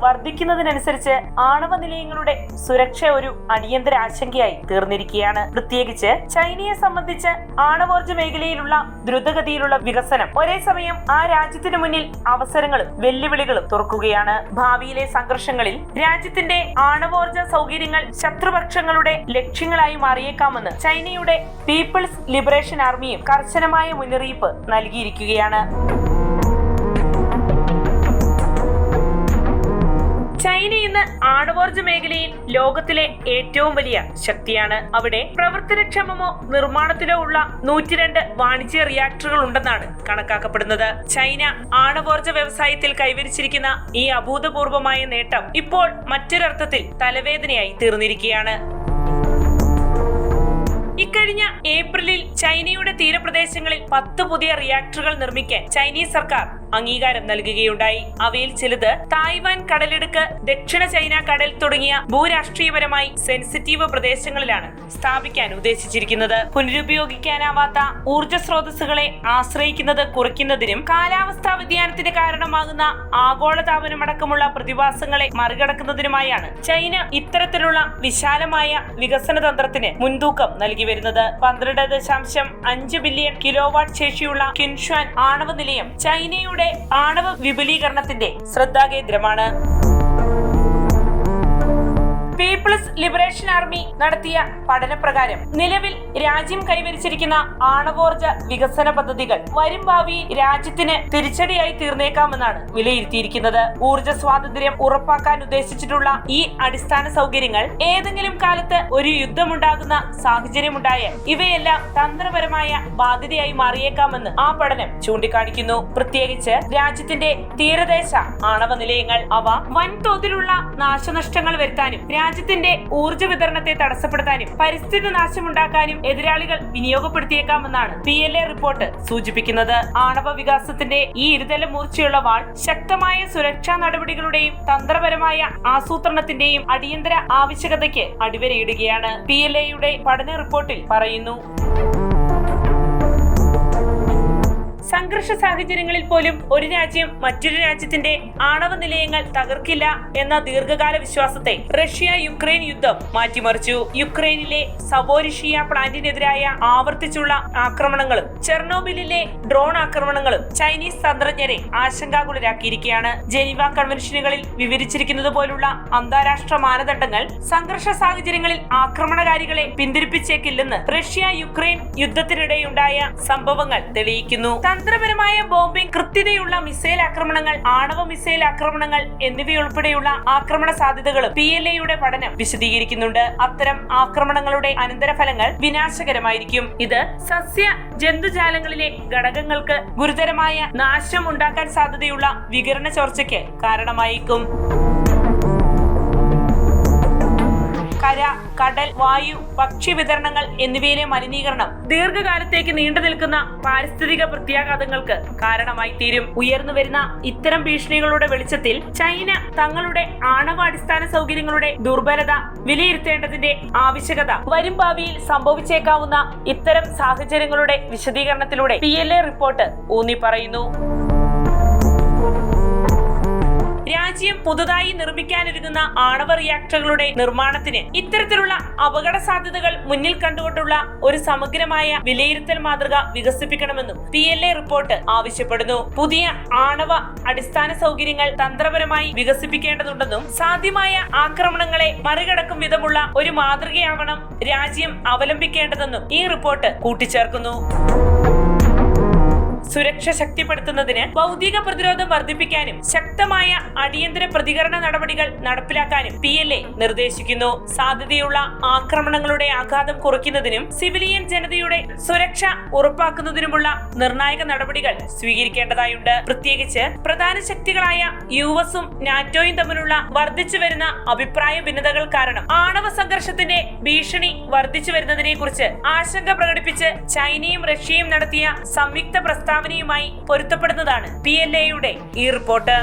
വർദ്ധിക്കുന്നതിനനുസരിച്ച് ആണവ നിലയങ്ങളുടെ സുരക്ഷ ഒരു അടിയന്തര ആശങ്കയായി തീർന്നിരിക്കുകയാണ്. പ്രത്യേകിച്ച് ചൈനയെ സംബന്ധിച്ച് ആണവോർജ മേഖലയിലുള്ള ദ്രുതഗതിയിലുള്ള വികസനം. ഒരേ സമയം ആ രാജ്യത്തിന് മുന്നിൽ അവസരങ്ങളും വെല്ലുവിളികളും തുറക്കുകയാണ്. ഭാവിയിലെ സംഘർഷങ്ങളിൽ രാജ്യത്തിന്റെ ആണവോർജ സൗകര്യങ്ങൾ ശത്രുപക്ഷങ്ങളുടെ ലക്ഷ്യങ്ങളായി മാറിയേക്കാമെന്ന് ചൈനയുടെ പീപ്പിൾസ് ലിബറേഷൻ ആർമിയും കർശനമായ മുന്നറിയിപ്പ് നൽകിയിരിക്കുകയാണ്. ചൈന ഇന്ന് ആണവോർജ മേഖലയിൽ ലോകത്തിലെ ഏറ്റവും വലിയ ശക്തിയാണ് അവിടെ. പ്രവർത്തനക്ഷമമോ നിർമ്മാണത്തിലോ ഉള്ള നൂറ്റിരണ്ട് വാണിജ്യ റിയാക്ടറുകൾ ഉണ്ടെന്നാണ് കണക്കാക്കപ്പെടുന്നത്. ചൈന ആണവോർജ വ്യവസായത്തിൽ കൈവരിച്ചിരിക്കുന്ന ഈ അഭൂതപൂർവമായ നേട്ടം ഇപ്പോൾ മറ്റൊരർത്ഥത്തിൽ തലവേദനയായി തീർന്നിരിക്കുകയാണ്. ഇക്കഴിഞ്ഞ ഏപ്രിലിൽ ചൈനയുടെ തീരപ്രദേശങ്ങളിൽ പത്ത് പുതിയ റിയാക്ടറുകൾ നിർമ്മിക്കാൻ ചൈനീസ് സർക്കാർ അംഗീകാരം നൽകുകയുണ്ടായി. അവയിൽ ചിലത് തായ്വാൻ കടലിടുക്ക് ദക്ഷിണ ചൈന കടൽ തുടങ്ങിയ ഭൂരാഷ്ട്രീയപരമായി സെൻസിറ്റീവ് പ്രദേശങ്ങളിലാണ് സ്ഥാപിക്കാൻ ഉദ്ദേശിച്ചിരിക്കുന്നത്. പുനരുപയോഗിക്കാനാവാത്ത ഊർജ സ്രോതസ്സുകളെ ആശ്രയിക്കുന്നത് കുറയ്ക്കുന്നതിനും കാലാവസ്ഥാ വ്യതിയാനത്തിന് കാരണമാകുന്ന ആഗോളതാപനമടക്കമുള്ള പ്രതിഭാസങ്ങളെ മറികടക്കുന്നതിനുമായാണ് ചൈന ഇത്തരത്തിലുള്ള വിശാലമായ വികസന തന്ത്രത്തിന് മുൻതൂക്കം നൽകി വരുന്നത് പന്ത്രണ്ട് ദശാംശം അഞ്ച് ബില്യൺ കിലോവാട്ട് ശേഷിയുള്ള കിൻഷ്വാൻ ആണവ നിലയം ചൈനയുടെ ആണവ വിപുലീകരണത്തിന്റെ ശ്രദ്ധാകേന്ദ്രമാണ്. പീപ്പിൾസ് ലിബറേഷൻ ആർമി നടത്തിയ പഠനപ്രകാരം നിലവിൽ രാജ്യം കൈവരിച്ചിരിക്കുന്ന ആണവോർജ വികസന പദ്ധതികൾ വരും ഭാവിയിൽ രാജ്യത്തിന് തിരിച്ചടിയായി തീർന്നേക്കാമെന്നാണ് വിലയിരുത്തിയിരിക്കുന്നത്. ഊർജ സ്വാതന്ത്ര്യം ഉറപ്പാക്കാൻ ഉദ്ദേശിച്ചിട്ടുള്ള ഈ അടിസ്ഥാന സൗകര്യങ്ങൾ ഏതെങ്കിലും കാലത്ത് ഒരു യുദ്ധമുണ്ടാകുന്ന സാഹചര്യമുണ്ടായാൽ ഇവയെല്ലാം തന്ത്രപരമായ ബാധ്യതയായി മാറിയേക്കാമെന്ന് ആ പഠനം ചൂണ്ടിക്കാണിക്കുന്നു. പ്രത്യേകിച്ച് രാജ്യത്തിന്റെ തീരദേശ ആണവ നിലയങ്ങൾ അവ വൻതോതിലുള്ള നാശനഷ്ടങ്ങൾ വരുത്താനും രാജ്യത്തിന്റെ ഊർജ വിതരണത്തെ തടസ്സപ്പെടുത്താനും പരിസ്ഥിതി നാശമുണ്ടാക്കാനും എതിരാളികൾ വിനിയോഗപ്പെടുത്തിയേക്കാമെന്നാണ് പി എൽ എ റിപ്പോർട്ട് സൂചിപ്പിക്കുന്നത്. ആണവ വികാസത്തിന്റെ ഈ ഇരുതല മൂർച്ചയുള്ള വാൾ ശക്തമായ സുരക്ഷാ നടപടികളുടെയും തന്ത്രപരമായ ആസൂത്രണത്തിന്റെയും അടിയന്തര ആവശ്യകതയ്ക്ക് അടിവരയിടുകയാണ്. പി എൽ എയുടെ പഠന റിപ്പോർട്ടിൽ പറയുന്നു. സംഘർഷ സാഹചര്യങ്ങളിൽ പോലും ഒരു രാജ്യം മറ്റൊരു രാജ്യത്തിന്റെ ആണവ നിലയങ്ങൾ തകർക്കില്ല എന്ന ദീർഘകാല വിശ്വാസത്തെ റഷ്യ യുക്രൈൻ യുദ്ധം മാറ്റിമറിച്ചു. യുക്രൈനിലെ സവോരിഷിയ പ്ലാന്റിനെതിരായ ആവർത്തിച്ചുള്ള ആക്രമണങ്ങളും ചെർണോബിലിലെ ഡ്രോൺ ആക്രമണങ്ങളും ചൈനീസ് തന്ത്രജ്ഞരെ ആശങ്കാകുലരാക്കിയിരിക്കുകയാണ്. ജനീവ കൺവെൻഷനുകളിൽ വിവരിച്ചിരിക്കുന്നത് പോലുള്ള അന്താരാഷ്ട്ര മാനദണ്ഡങ്ങൾ സംഘർഷ സാഹചര്യങ്ങളിൽ ആക്രമണകാരികളെ പിന്തിരിപ്പിച്ചേക്കില്ലെന്ന് റഷ്യ യുക്രൈൻ യുദ്ധത്തിനിടെയുണ്ടായ സംഭവങ്ങൾ തെളിയിക്കുന്നു. തന്ത്രപരമായ ബോംബിംഗ് കൃത്യതയുള്ള മിസൈൽ ആക്രമണങ്ങൾ ആണവ മിസൈൽ ആക്രമണങ്ങൾ എന്നിവയുൾപ്പെടെയുള്ള ആക്രമണ സാധ്യതകളും പി എൽ എയുടെ പഠനം വിശദീകരിക്കുന്നുണ്ട്. അത്തരം ആക്രമണങ്ങളുടെ അനന്തരഫലങ്ങൾ വിനാശകരമായിരിക്കും. ഇത് സസ്യ ജന്തുജാലങ്ങളിലെ ഘടകങ്ങൾക്ക് ഗുരുതരമായ നാശം ഉണ്ടാക്കാൻ സാധ്യതയുള്ള വികരണ ചോർച്ചയ്ക്ക് കാരണമായേക്കും. കര കടൽ വായു ഭക്ഷ്യ വിതരണങ്ങൾ എന്നിവയിലെ മലിനീകരണം ദീർഘകാലത്തേക്ക് നീണ്ടു നിൽക്കുന്ന പാരിസ്ഥിതിക പ്രത്യാഘാതങ്ങൾക്ക് കാരണമായി തീരും. ഉയർന്നു വരുന്ന ഇത്തരം ഭീഷണികളുടെ വെളിച്ചത്തിൽ ചൈന തങ്ങളുടെ ആണവ അടിസ്ഥാന സൗകര്യങ്ങളുടെ ദുർബലത വിലയിരുത്തേണ്ടതിന്റെ ആവശ്യകത വരും ഭാവിയിൽ സംഭവിച്ചേക്കാവുന്ന ഇത്തരം സാഹചര്യങ്ങളുടെ വിശദീകരണത്തിലൂടെ പി റിപ്പോർട്ട് ഊന്നി പറയുന്നു രാജ്യം പുതുതായി നിർമ്മിക്കാനൊരുങ്ങുന്ന ആണവ റിയാക്ടറുകളുടെ നിർമ്മാണത്തിന് ഇത്തരത്തിലുള്ള അപകട സാധ്യതകൾ മുന്നിൽ കണ്ടുകൊണ്ടുള്ള ഒരു സമഗ്രമായ വിലയിരുത്തൽ മാതൃക വികസിപ്പിക്കണമെന്നും പി എൽ എ റിപ്പോർട്ട് ആവശ്യപ്പെടുന്നു. പുതിയ ആണവ അടിസ്ഥാന സൗകര്യങ്ങൾ തന്ത്രപരമായി വികസിപ്പിക്കേണ്ടതുണ്ടെന്നും സാധ്യമായ ആക്രമണങ്ങളെ മറികടക്കും വിധമുള്ള ഒരു മാതൃകയാവണം രാജ്യം അവലംബിക്കേണ്ടതെന്നും ഈ റിപ്പോർട്ട് കൂട്ടിച്ചേർക്കുന്നു. സുരക്ഷ ശക്തിപ്പെടുത്തുന്നതിന് ഭൗതിക പ്രതിരോധം വർദ്ധിപ്പിക്കാനും ശക്തമായ അടിയന്തര പ്രതികരണ നടപടികൾ നടപ്പിലാക്കാനും പി എൽ എ നിർദ്ദേശിക്കുന്നു. സാധ്യതയുള്ള ആക്രമണങ്ങളുടെ ആഘാതം കുറയ്ക്കുന്നതിനും സിവിലിയൻ ജനതയുടെ സുരക്ഷ ഉറപ്പാക്കുന്നതിനുമുള്ള നിർണായക നടപടികൾ സ്വീകരിക്കേണ്ടതായുണ്ട്. പ്രത്യേകിച്ച് പ്രധാന ശക്തികളായ യു എസും നാറ്റോയും തമ്മിലുള്ള വർദ്ധിച്ചു വരുന്ന അഭിപ്രായ ഭിന്നതകൾ കാരണം ആണവ സംഘർഷത്തിന്റെ ഭീഷണി വർദ്ധിച്ചു വരുന്നതിനെ കുറിച്ച് ആശങ്ക പ്രകടിപ്പിച്ച് ചൈനയും റഷ്യയും നടത്തിയ സംയുക്ത പ്രസ്താവനയുമായി പൊരുത്തപ്പെടുന്നതാണ് പി എൽ എയുടെ ഈ റിപ്പോർട്ട്.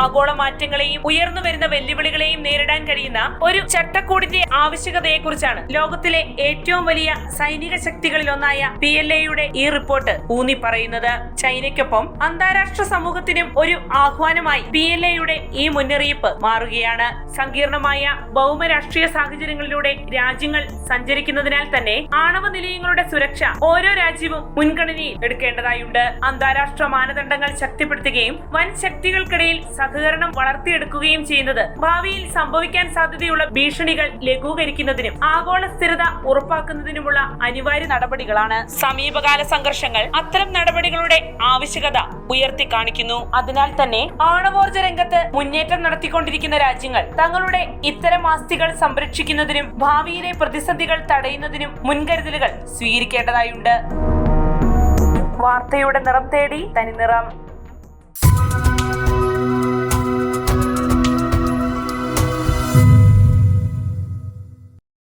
ആഗോള മാറ്റങ്ങളെയും ഉയർന്നു വരുന്ന വെല്ലുവിളികളെയും നേരിടാൻ കഴിയുന്ന ഒരു ചട്ടക്കൂടിന്റെ ആവശ്യകതയെക്കുറിച്ചാണ് ലോകത്തിലെ ഏറ്റവും വലിയ സൈനിക ശക്തികളിൽ ഒന്നായ പി എൽ എയുടെ ഈ റിപ്പോർട്ട് ഊന്നി പറയുന്നത്. ചൈനയ്ക്കൊപ്പം അന്താരാഷ്ട്ര സമൂഹത്തിനും ഒരു ആഹ്വാനമായി പി എൽ എയുടെ ഈ മുന്നറിയിപ്പ് മാറുകയാണ്. സങ്കീർണമായ ഭൗമരാഷ്ട്രീയ സാഹചര്യങ്ങളിലൂടെ രാജ്യങ്ങൾ സഞ്ചരിക്കുന്നതിനാൽ തന്നെ ആണവ നിലയങ്ങളുടെ സുരക്ഷ ഓരോ രാജ്യവും മുൻഗണനയിൽ എടുക്കേണ്ടതായുണ്ട്. അന്താരാഷ്ട്ര മാനദണ്ഡങ്ങൾ ശക്തിപ്പെടുത്തുകയും വൻ ശക്തികൾക്കിടയിൽ സഹകരണം വളർത്തിയെടുക്കുകയും ചെയ്യുന്നത്. ഭാവിയിൽ സംഭവിക്കാൻ സാധ്യതയുള്ള ഭീഷണികൾ ലഘൂകരിക്കുന്നതിനും ആഗോള സ്ഥിരത ഉറപ്പാക്കുന്നതിനുമുള്ള അനിവാര്യ നടപടികളാണ് സമീപകാല സംഘർഷങ്ങൾ. അത്തരം നടപടികളുടെ ആവശ്യകത ഉയർത്തി കാണിക്കുന്നു. അതിനാൽ തന്നെ ആണവോർജ രംഗത്ത് മുന്നേറ്റം നടത്തിക്കൊണ്ടിരിക്കുന്ന രാജ്യങ്ങൾ തങ്ങളുടെ ഇത്തരം ആസ്തികൾ സംരക്ഷിക്കുന്നതിനും ഭാവിയിലെ പ്രതിസന്ധികൾ തടയുന്നതിനും മുൻകരുതലുകൾ സ്വീകരിക്കേണ്ടതായുണ്ട്. വാർത്തയുടെ നിറം തേടി തനി നിറം